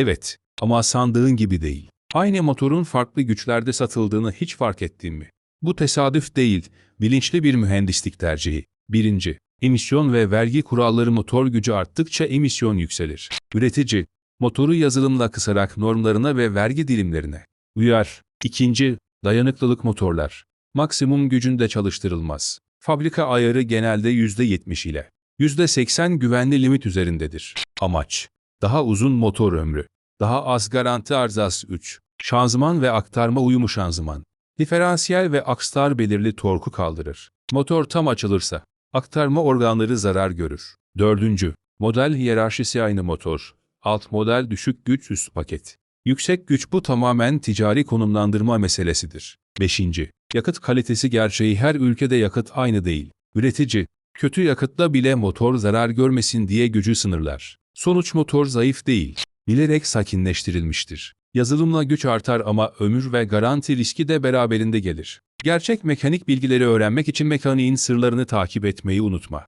Evet, ama sandığın gibi değil. Aynı motorun farklı güçlerde satıldığını hiç fark ettin mi? Bu tesadüf değil, bilinçli bir mühendislik tercihi. Birinci, emisyon ve vergi kuralları motor gücü arttıkça emisyon yükselir. Üretici, motoru yazılımla kısarak normlarına ve vergi dilimlerine uyar. İkinci, dayanıklılık motorlar. Maksimum gücünde çalıştırılmaz. Fabrika ayarı genelde %70 ile %80 güvenli limit üzerindedir. Amaç, daha uzun motor ömrü, daha az garanti arızası 3, şanzıman ve aktarma uyumu şanzıman. Diferansiyel ve akstar belirli torku kaldırır. Motor tam açılırsa, aktarma organları zarar görür. Dördüncü, model hiyerarşisi aynı motor. Alt model düşük güç üst paket. Yüksek güç bu tamamen ticari konumlandırma meselesidir. Beşinci, yakıt kalitesi gerçeği her ülkede yakıt aynı değil. Üretici, kötü yakıtla bile motor zarar görmesin diye gücü sınırlar. Sonuç motor zayıf değil, bilerek sakinleştirilmiştir. Yazılımla güç artar ama ömür ve garanti riski de beraberinde gelir. Gerçek mekanik bilgileri öğrenmek için mekaniğin sırlarını takip etmeyi unutma.